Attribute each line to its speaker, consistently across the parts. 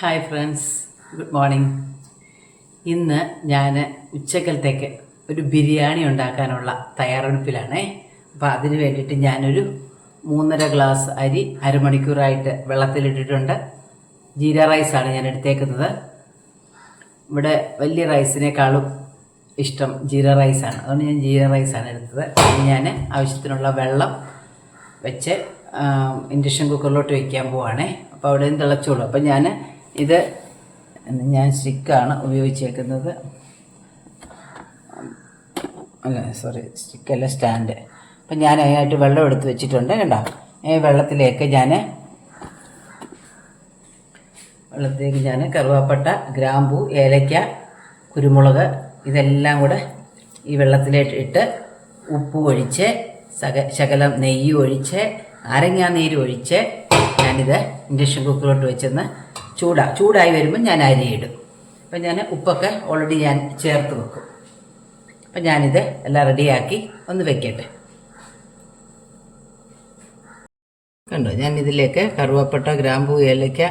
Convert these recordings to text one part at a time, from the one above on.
Speaker 1: Hi friends good morning ഇന്ന് ഞാൻ ഉച്ചക്കലത്തേക്ക് ഒരു ബിരിയാണി ഉണ്ടാക്കാനുള്ള തയ്യാറെടുപ്പിലാണേ. അപ്പോൾ അതിന് വേണ്ടിയിട്ട് ഞാനൊരു മൂന്നര ഗ്ലാസ് അരി അരമണിക്കൂറായിട്ട് വെള്ളത്തിലിട്ടിട്ടുണ്ട്. ജീര റൈസാണ് ഞാൻ എടുത്തേക്കുന്നത്. ഇവിടെ വലിയ റൈസിനേക്കാളും ഇഷ്ടം ജീര റൈസാണ്. അതുകൊണ്ട് ഞാൻ ജീര റൈസാണ് എടുത്തത്. ഞാൻ ആവശ്യത്തിനുള്ള വെള്ളം വെച്ച് ഇൻഡക്ഷൻ കുക്കറിലോട്ട് വയ്ക്കാൻ പോവാണേ. അപ്പോൾ അവിടെ നിന്ന് തിളച്ചോളൂ. അപ്പോൾ ഞാൻ ഇത് ഞാൻ സ്റ്റിക്കാണ് ഉപയോഗിച്ചേക്കുന്നത്. അല്ല സോറി സ്റ്റിക്കല്ല സ്റ്റാൻഡ്. അപ്പം ഞാൻ അതിനായിട്ട് വെള്ളം എടുത്ത് വെച്ചിട്ടുണ്ട് കണ്ടോ? ഈ വെള്ളത്തിലേക്ക് ഞാൻ വെള്ളത്തിലേക്ക് ഞാൻ കറുവാപ്പട്ട ഗ്രാമ്പൂ ഏലയ്ക്ക കുരുമുളക് ഇതെല്ലാം കൂടെ ഈ വെള്ളത്തിലേക്ക് ഇട്ട് ഉപ്പ് ഒഴിച്ച് ശകലം നെയ്യ് ഒഴിച്ച് നാരങ്ങാ നീര് ഒഴിച്ച് ഞാനിത് ഇൻഡക്ഷൻ കുക്കറിലോട്ട് വെച്ചെന്ന് ചൂടാ ചൂടായി വരുമ്പോൾ ഞാൻ അരിയിടും. അപ്പം ഞാൻ ഉപ്പൊക്കെ ഓൾറെഡി ഞാൻ ചേർത്ത് വെക്കും. അപ്പം ഞാനിത് എല്ലാം റെഡിയാക്കി ഒന്ന് വെക്കട്ടെ. കണ്ടോ ഞാൻ ഇതിലേക്ക് കറുവപ്പട്ട ഗ്രാമ്പൂ ഏലയ്ക്ക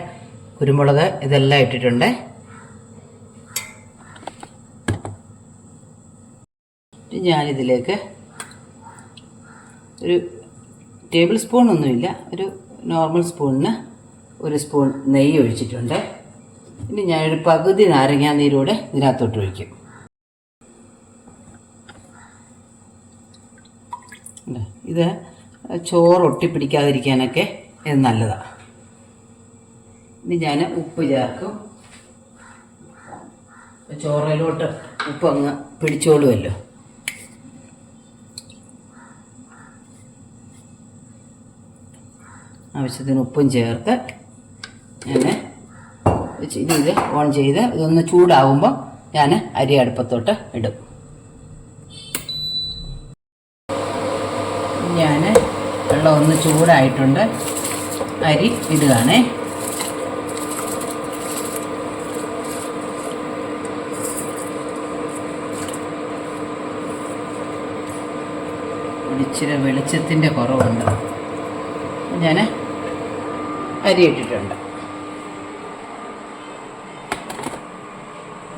Speaker 1: കുരുമുളക് ഇതെല്ലാം ഇട്ടിട്ടുണ്ട്. ഞാനിതിലേക്ക് ഒരു ടേബിൾ സ്പൂൺ ഒന്നുമില്ല ഒരു നോർമൽ സ്പൂണിന് ഒരു സ്പൂൺ നെയ്യ് ഒഴിച്ചിട്ടുണ്ട്. ഇനി ഞാനൊരു പകുതി നാരങ്ങാ നീരൂടെ ഇതിനകത്തോട്ട് ഒഴിക്കും. ഇത് ചോറ് ഒട്ടിപ്പിടിക്കാതിരിക്കാനൊക്കെ ഇത് നല്ലതാണ് ഇനി ഞാൻ ഉപ്പ് ചേർക്കും. ചോറയിലോട്ട് ഉപ്പ് അങ്ങ് പിടിച്ചോളുമല്ലോ ആവശ്യത്തിന് ഉപ്പും ചേർത്ത് ഞാൻ ഇത് ഓൺ ചെയ്ത് ഇതൊന്ന് ചൂടാവുമ്പോൾ ഞാൻ അരി അടുപ്പത്തോട്ട് ഇടും. ഞാൻ വെള്ളം ഒന്ന് ചൂടായിട്ടുണ്ട്. അരി ഇടുകയാണേ. ഇച്ചിരി വെളിച്ചത്തിന്റെ കുറവുണ്ട്. ഞാൻ അരി ഇട്ടിട്ടുണ്ട്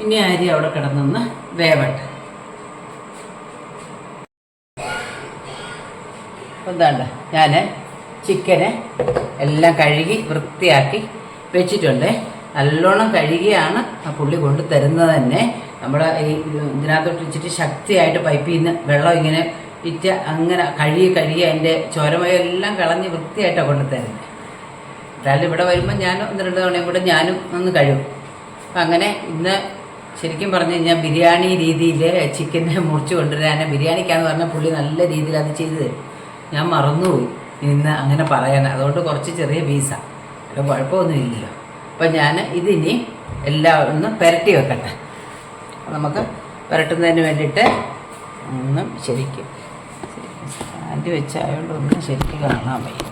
Speaker 1: ഇനി അരി അവിടെ കിടന്നൊന്ന് വേവട്ടെ. എന്താണ്ട് ഞാൻ ചിക്കനെ എല്ലാം കഴുകി വൃത്തിയാക്കി വെച്ചിട്ടുണ്ട്. നല്ലോണം കഴുകിയാണ് ആ പുള്ളി കൊണ്ട് തരുന്നത് തന്നെ. നമ്മുടെ ഈ ഇതിനകത്തോട്ട് വെച്ചിട്ട് ശക്തിയായിട്ട് പൈപ്പിൽ നിന്ന് വെള്ളം ഇങ്ങനെ ഇറ്റ അങ്ങനെ കഴുകി കഴുകി അതിന്റെ ചോരമയെല്ലാം കളഞ്ഞ് വൃത്തിയായിട്ടാണ് കൊണ്ട് തരുന്നത്. എന്തായാലും ഇവിടെ വരുമ്പോൾ ഞാൻ ഒന്ന് രണ്ട് തവണയും കൂടെ ഞാനും ഒന്ന് കഴിവും അപ്പം അങ്ങനെ ഇന്ന് ശരിക്കും പറഞ്ഞു കഴിഞ്ഞാൽ ബിരിയാണി രീതിയിൽ ചിക്കനെ മുറിച്ച് കൊണ്ടുവരാൻ ബിരിയാണിക്കാന്ന് പറഞ്ഞാൽ പുള്ളി നല്ല രീതിയിൽ അത് ചെയ്തു തരും. ഞാൻ മറന്നുപോയി ഇന്ന് അങ്ങനെ പറയാൻ. അതുകൊണ്ട് കുറച്ച് ചെറിയ പീസാണ് അത് കുഴപ്പമൊന്നുമില്ലല്ലോ അപ്പം ഞാൻ ഇതിനി എല്ലാം ഒന്ന് പുരട്ടി വെക്കട്ടെ. നമുക്ക് പുരട്ടുന്നതിന് വേണ്ടിയിട്ട് ഒന്നും ശരിക്കും. സ്റ്റാൻഡ് വെച്ചായതുകൊണ്ട് ഒന്നും ശരിക്കും കാണാൻ വയ്യ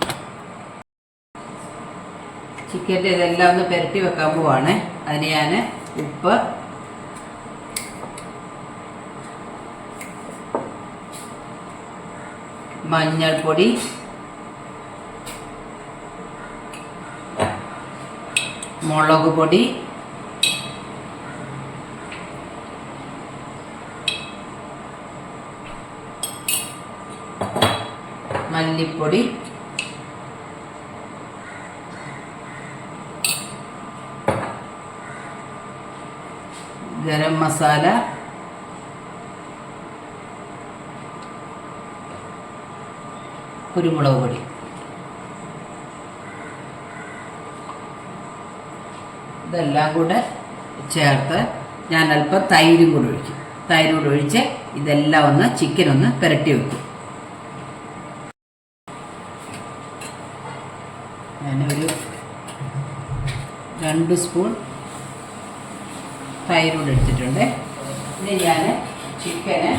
Speaker 1: ചിക്കന്റെ ഇതെല്ലാം ഒന്ന് പുരട്ടി വെക്കാൻ പോവാണ്. അതിന് ഞാൻ ഉപ്പ് മഞ്ഞൾപ്പൊടി മുളക് പൊടി മല്ലിപ്പൊടി ഗരം മസാല. കുരുമുളക് പൊടി. ഇതെല്ലാം കൂടെ ചേർത്ത് ഞാൻ അല്പം തൈരും കൂടെ ഒഴിക്കും. തൈരും കൂടെ ഒഴിച്ച് ഇതെല്ലാം ഒന്ന് ചിക്കൻ ഒന്ന് പുരട്ടി വെക്കും. ഞാനൊരു രണ്ട് സ്പൂൺ കൂടെ എടുത്തിട്ടുണ്ട്. ഇനി ഞാൻ ചിക്കന്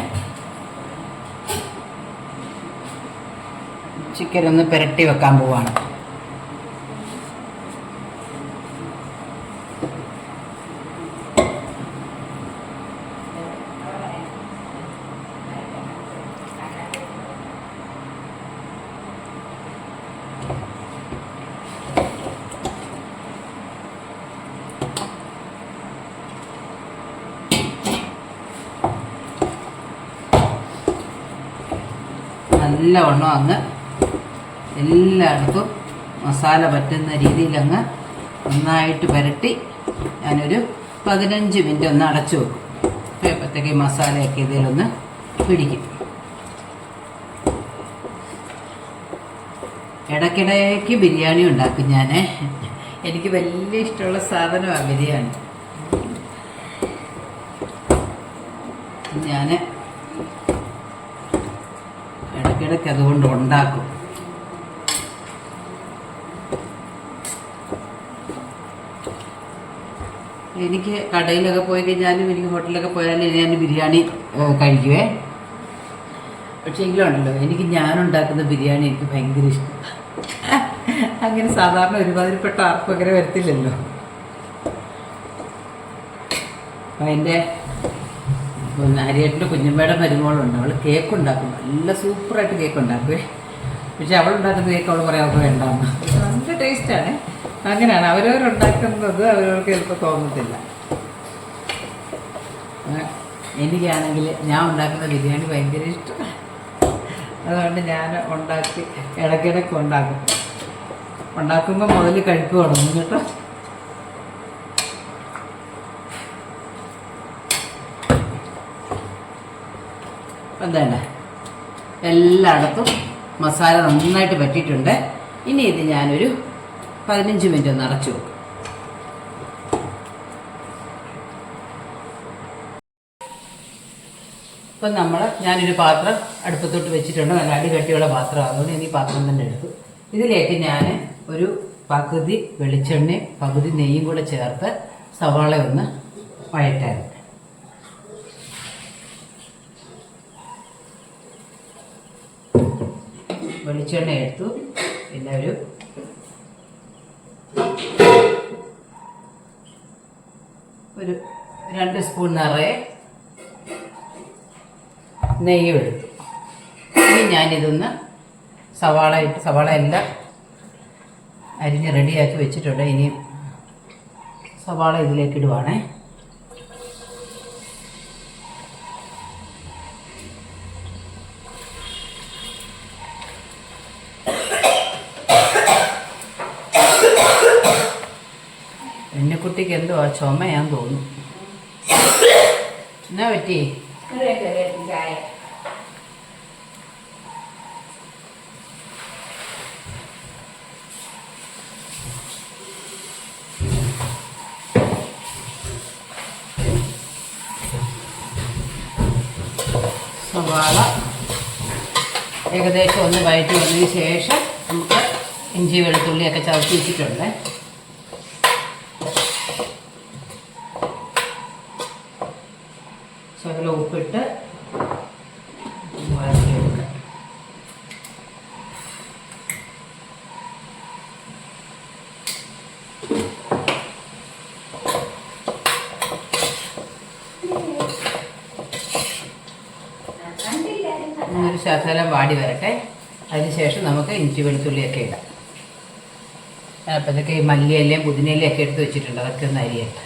Speaker 1: ചിക്കൻ ഒന്ന് പുരട്ടി വെക്കാൻ പോവാണ്. നല്ലവണ്ണം അങ്ങ് എല്ലായിടത്തും മസാല പറ്റുന്ന രീതിയിൽ അങ്ങ് നന്നായിട്ട് പുരട്ടി ഞാനൊരു പതിനഞ്ച് മിനിറ്റ് ഒന്ന് അടച്ചു വെക്കും. അപ്പോഴത്തേക്ക് മസാലയൊക്കെ ഇതിലൊന്ന് പിടിക്കും. ഇടയ്ക്കിടയ്ക്ക് ബിരിയാണി ഉണ്ടാക്കും ഞാൻ എനിക്ക് വലിയ ഇഷ്ടമുള്ള സാധനമാണ് ബിരിയാണി. ഞാൻ അതുകൊണ്ട് ഉണ്ടാക്കും. എനിക്ക് കടയിലൊക്കെ പോയി കഴിഞ്ഞാലും എനിക്ക് ഹോട്ടലിലൊക്കെ പോയാലും ഞാൻ ബിരിയാണി കഴിക്കുവേ. പക്ഷേ എങ്കിലും ഉണ്ടല്ലോ എനിക്ക് ഞാനുണ്ടാക്കുന്ന ബിരിയാണി എനിക്ക് ഭയങ്കര ഇഷ്ടം. അങ്ങനെ സാധാരണ ഒരുമാതിരിപ്പെട്ട ആർക്കും അങ്ങനെ വരത്തില്ലല്ലോ. എന്റെ ഹരിയേട്ടന്റെ കുഞ്ഞമ്മയുടെ മരുമോളുണ്ട്. അവൾ കേക്ക് ഉണ്ടാക്കും. നല്ല സൂപ്പറായിട്ട് കേക്ക് ഉണ്ടാക്കുവേ പക്ഷെ അവൾ ഉണ്ടാക്കുന്ന കേക്ക് അവൾ പറയാൻ അവൾക്ക് വേണ്ടാന്ന്. നല്ല ടേസ്റ്റാണ് അങ്ങനെയാണ്. അവരവരുണ്ടാക്കുന്നത് അവരവർക്ക് ചിലപ്പോൾ തോന്നത്തില്ല. എനിക്കാണെങ്കിൽ ഞാൻ ഉണ്ടാക്കുന്ന ബിരിയാണി ഭയങ്കര ഇഷ്ടമാണ് അതുകൊണ്ട് ഞാൻ ഉണ്ടാക്കി ഇടയ്ക്കിടയ്ക്ക് ഉണ്ടാക്കും. ഉണ്ടാക്കുമ്പോൾ മുതൽ കഴിപ്പ് തുടങ്ങും കേട്ടോ. എന്താണ് എല്ലായിടത്തും മസാല നന്നായിട്ട് പറ്റിയിട്ടുണ്ട് ഇനി ഇത് ഞാനൊരു പതിനഞ്ച് മിനിറ്റ് ഒന്ന് അടച്ചു വെക്കും. ഇപ്പം നമ്മൾ ഞാനൊരു പാത്രം അടുപ്പത്തോട്ട് വെച്ചിട്ടുണ്ട്. നല്ല അടി കട്ടിയുള്ള പാത്രം അതുകൊണ്ട് ഞാൻ ഈ പാത്രം തന്നെ എടുത്തു. ഇതിലേക്ക് ഞാൻ ഒരു പകുതി വെളിച്ചെണ്ണയും പകുതി നെയ്യും കൂടെ ചേർത്ത് സവാള ഒന്ന് വഴറ്റാൻ. വെളിച്ചെണ്ണ എടുത്തു. പിന്നെ ഒരു ഒരു രണ്ട് സ്പൂൺ നിറയെ നെയ്യ് എടുത്തു ഇനി ഞാനിതൊന്ന് സവാള ഇട്ട് സവാള എല്ലാം അരിഞ്ഞ് റെഡിയാക്കി വെച്ചിട്ടുണ്ട്. ഇനി സവാള ഇതിലേക്ക് ഇടുവാണേ. പെണ്ണിക്കുട്ടിക്ക് എന്തോ ആ ചുമയാൻ തോന്നുന്നു. എന്നാ പറ്റി? സവാള ഏകദേശം ഒന്ന് വയറ്റി വന്നതിന് ശേഷം നമുക്ക് ഇഞ്ചി വെളുത്തുള്ളിയൊക്കെ ചതച്ച് വെച്ചിട്ടുണ്ട്. ശകലം ഉപ്പിട്ട് വഴറ്റിയെടുക്കാം ഒരു വാടി വരട്ടെ. അതിനുശേഷം നമുക്ക് ഇഞ്ചി വെളുത്തുള്ളിയൊക്കെ ഇടാം. അപ്പോഴത്തേക്ക് മല്ലിയിലയും പുതിനയിലയും ഒക്കെ എടുത്ത് വെച്ചിട്ടുണ്ട്. അതൊക്കെ ഒന്ന് അരിയട്ടെ.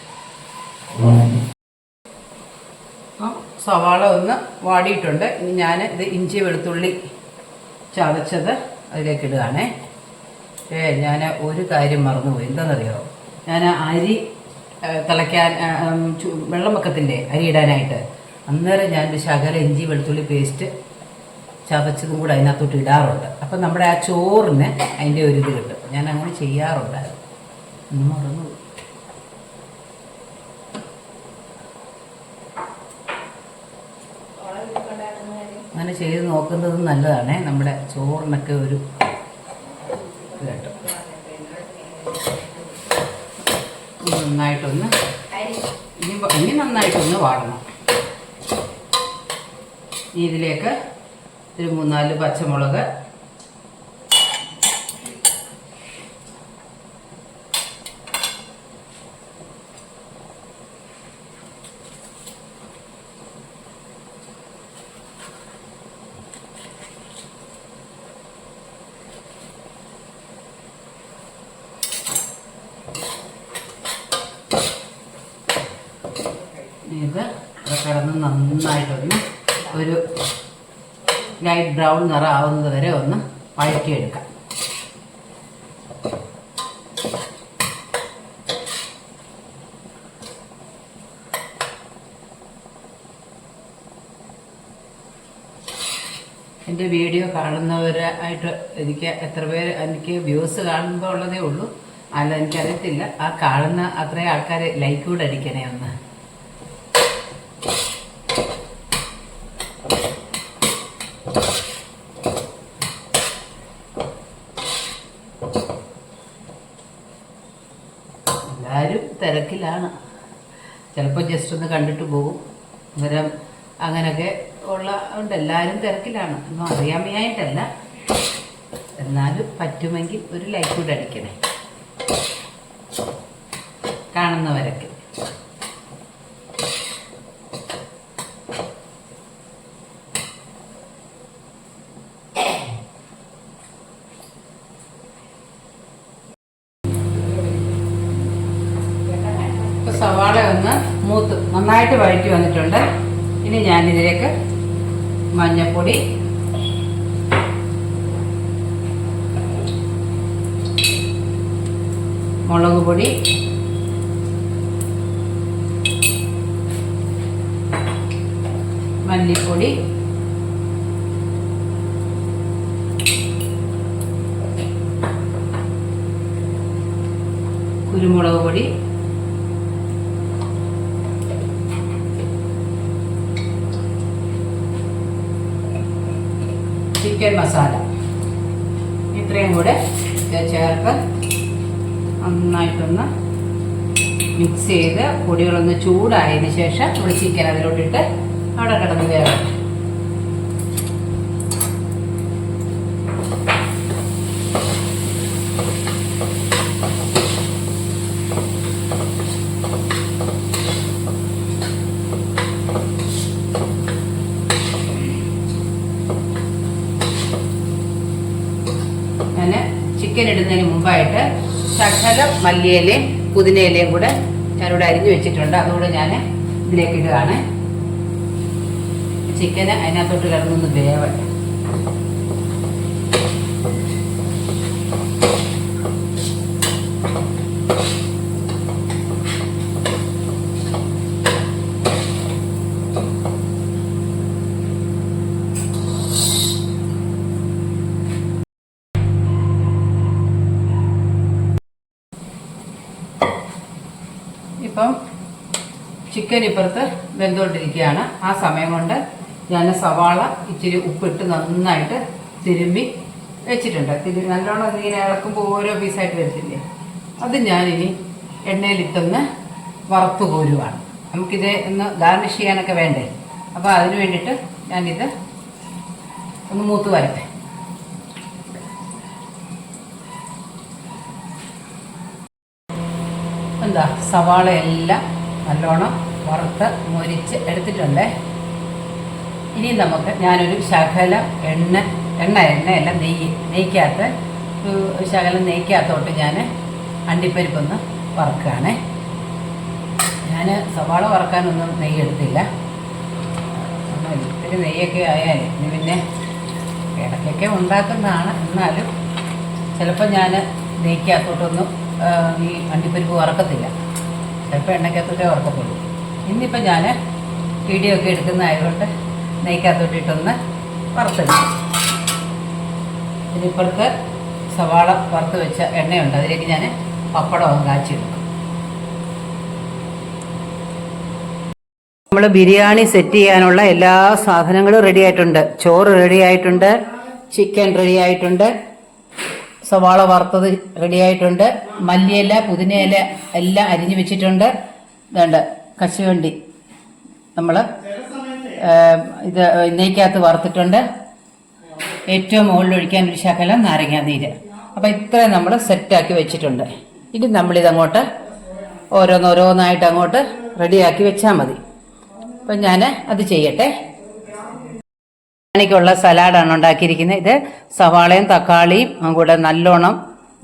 Speaker 1: സവാള ഒന്ന് വാടിയിട്ടുണ്ട്. ഇനി ഞാൻ ഇത് ഇഞ്ചി വെളുത്തുള്ളി ചതച്ചത് അതിലേക്ക് ഇടുകയാണേ. ഏ ഞാൻ ഒരു കാര്യം മറന്നുപോയി. എന്താണെന്നറിയോ? ഞാൻ അരി തിളയ്ക്കാൻ വെള്ളം വെക്കത്തില്ലേ? അരി ഇടാനായിട്ട്. അന്നേരം ഞാൻ ശകല ഇഞ്ചി വെളുത്തുള്ളി പേസ്റ്റ് ചതച്ചതും കൂടെ അതിനകത്തോട്ട് ഇടാറുണ്ട്. അപ്പം നമ്മുടെ ആ ചോറിന് അതിന്റെ ഒരു ഇത് കിട്ടും. ഞാൻ അങ്ങനെ ചെയ്യാറുണ്ടായിരുന്നു. ഒന്ന് മറന്നുപോയി അങ്ങനെ ചെയ്ത് നോക്കുന്നത് നല്ലതാണേ. നമ്മുടെ ചോറിനൊക്കെ ഒരു നന്നായിട്ടൊന്ന് ഇനി ഇനി നന്നായിട്ടൊന്ന് വാടണം. ഇനി ഇതിലേക്ക് ഒരു മൂന്നാൽ പച്ചമുളക് നന്നായിട്ടൊന്ന് ഒരു ലൈറ്റ് ബ്രൗൺ നിറം ആവുന്നത് വരെ ഒന്ന് വഴറ്റിയെടുക്കാം. എന്റെ വീഡിയോ കാണുന്നവരായിട്ട് എനിക്ക് എത്ര പേര് എനിക്ക് വ്യൂസ് കാണുമ്പോൾ ഉള്ളതേ ഉള്ളൂ. അല്ല എനിക്കറിയത്തില്ല. ആ കാണുന്ന അത്രയും ആൾക്കാർ ലൈക്ക് കൂടെ അടിക്കണേ ഒന്ന് എല്ലാവരും തിരക്കിലാണ് ചിലപ്പോൾ ജസ്റ്റ് ഒന്ന് കണ്ടിട്ട് പോകും. അന്നേരം അങ്ങനെയൊക്കെ ഉള്ള ഉണ്ട്. എല്ലാവരും തിരക്കിലാണ്. ഒന്നും അറിയാമയായിട്ടല്ല. എന്നാലും പറ്റുമെങ്കിൽ ഒരു ലൈക്ക് കൂടെ അടിക്കണേ. കാണുന്നവരൊക്കെ ഇപ്പൊ സവാള ഒന്ന് മൂത്ത് നന്നായിട്ട് വഴറ്റി വന്നിട്ടുണ്ട്. ഇനി ഞാൻ ഇതിലേക്ക് മഞ്ഞപ്പൊടി. മുളക് പൊടി. മല്ലിപ്പൊടി. കുരുമുളക് പൊടി. ചിക്കൻ മസാല. ഇത്രയും കൂടെ ചേർത്ത് നന്നായിട്ടൊന്ന് മിക്സ് ചെയ്ത് പൊടികളൊന്ന് ചൂടായതിന് ശേഷം നമ്മൾ ചിക്കൻ അതിലോട്ടിട്ട് അവിടെ കിടന്ന് വേണം ഞാൻ ചിക്കൻ ഇടുന്നതിന് മുമ്പായിട്ട് ശകലം മല്ലിയിലയും പുതിനയിലയും കൂടെ ഞാനിവിടെ അരിഞ്ഞു വെച്ചിട്ടുണ്ട്. അതുകൂടെ ഞാൻ ഇതിലേക്ക് ഇടുകയാണ്. ചിക്കന് അതിനകത്തോട്ട് കിടന്നൊന്ന് വേവട്ടെ. ഇപ്പം ചിക്കൻ ഇപ്പുറത്ത് വെന്തുകൊണ്ടിരിക്കുകയാണ്. ആ സമയം കൊണ്ട് ഞാൻ സവാള ഇച്ചിരി ഉപ്പിട്ട് നന്നായിട്ട് തിരുമ്പി വെച്ചിട്ടുണ്ട്. തിരുമ്പി നല്ലോണം ഇങ്ങനെ ഇളക്കുമ്പോൾ ഓരോ പീസായിട്ട് വരത്തില്ലേ? അത് ഞാനിനി എണ്ണയിലിട്ടൊന്ന് വറുത്ത് കോരുവാണ്. നമുക്കിത് ഒന്ന് ഗാർണിഷ് ചെയ്യാനൊക്കെ വേണ്ടേ? അപ്പോൾ അതിന് വേണ്ടിയിട്ട് ഞാനിത് ഒന്ന് മൂത്ത് വരട്ടെ. എന്താ സവാള എല്ലാം നല്ലോണം വറുത്ത് മൊരിച്ച് എടുത്തിട്ടുണ്ടേ. ഇനി നമുക്ക് ഞാനൊരു ശകല എണ്ണ എണ്ണ എണ്ണയല്ല നെയ്യ് നെയ്ക്കകത്ത് ഒരു ശകലം നെയ്ക്കകത്തോട്ട് ഞാൻ അണ്ടിപ്പരിപ്പൊന്ന് വറുക്കുകയാണ്. ഞാൻ സവാള വറക്കാനൊന്നും നെയ്യ് എടുത്തില്ല. ഇത്തിരി നെയ്യൊക്കെ ആയാൽ ഇനി പിന്നെ ഇടയ്ക്കൊക്കെ ഉണ്ടാക്കുന്നതാണ്. എന്നാലും ചിലപ്പോൾ ഞാൻ നെയ്ക്കകത്തോട്ടൊന്നും ആ, ഈ അണ്ടിപ്പരിപ്പ് വറക്കത്തില്ല. ചിലപ്പോൾ എണ്ണയ്ക്കകത്തോട്ടേ വറക്കത്തുള്ളൂ. ഇന്നിപ്പോൾ ഞാൻ വീഡിയോ ഒക്കെ എടുക്കുന്നതായതുകൊണ്ട് നെയ്ക്കകത്തോട്ടിട്ടൊന്ന് വറുത്തെടുക്കും ഇതിനിപ്പുറത്ത് സവാള വറുത്ത് വെച്ച എണ്ണയുണ്ട്. അതിലേക്ക് ഞാൻ പപ്പടം കാച്ചി നമ്മൾ ബിരിയാണി സെറ്റ് ചെയ്യാനുള്ള എല്ലാ സാധനങ്ങളും റെഡി ആയിട്ടുണ്ട്. ചോറ് റെഡി ആയിട്ടുണ്ട്. ചിക്കൻ റെഡി ആയിട്ടുണ്ട്. സവാള വറുത്തത് റെഡി ആയിട്ടുണ്ട് മല്ലിയില പുതിനയില എല്ലാം അരിഞ്ഞു വെച്ചിട്ടുണ്ട്. ഇതുണ്ട് കശുവണ്ടി. നമ്മൾ ഇത് നെയ്ക്കകത്ത് വറുത്തിട്ടുണ്ട്. ഏറ്റവും മുകളിൽ ഒഴിക്കാൻ ഒരു ശകലം നാരങ്ങാനീര് അപ്പം ഇത്രയും നമ്മൾ സെറ്റാക്കി വെച്ചിട്ടുണ്ട്. ഇനി നമ്മളിതങ്ങോട്ട് ഓരോന്നോരോന്നായിട്ട് അങ്ങോട്ട് റെഡിയാക്കി വെച്ചാൽ മതി. അപ്പം ഞാൻ അത് ചെയ്യട്ടെ. ബിരിയാണിക്കുള്ള സലാഡാണ് ഉണ്ടാക്കിയിരിക്കുന്നത്. ഇത് സവാളയും തക്കാളിയും കൂടെ നല്ലോണം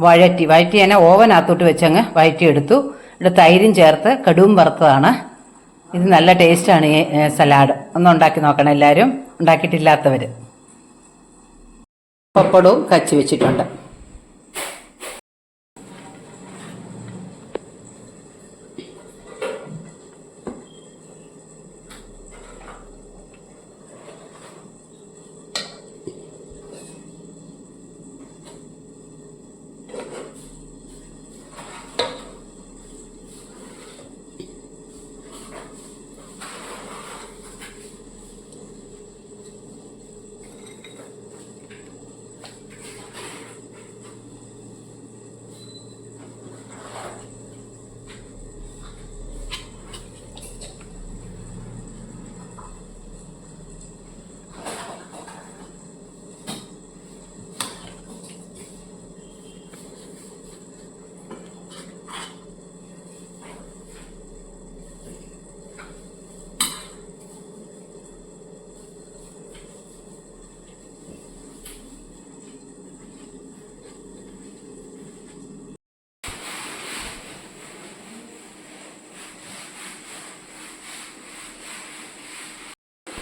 Speaker 1: വഴറ്റി വഴറ്റി തന്നെ ഓവനകത്തോട്ട് വെച്ചങ്ങ് വഴറ്റിയെടുത്തു. ഇവിടെ തൈരും ചേർത്ത് കടുവും വറുത്തതാണ്. ഇത് നല്ല ടേസ്റ്റാണ് ഈ സലാഡ്. ഒന്ന് ഉണ്ടാക്കി നോക്കണം എല്ലാവരും. ഉണ്ടാക്കിയിട്ടില്ലാത്തവർ പപ്പടവും കച്ചി വെച്ചിട്ടുണ്ട്.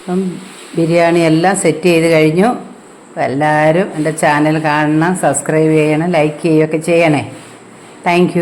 Speaker 1: അപ്പം ബിരിയാണി എല്ലാം സെറ്റ് ചെയ്ത് കഴിഞ്ഞു. എല്ലാവരും എന്റെ ചാനൽ കാണണം സബ്സ്ക്രൈബ് ചെയ്യണം ലൈക്ക് ചെയ്യുകയൊക്കെ ചെയ്യണേ. താങ്ക്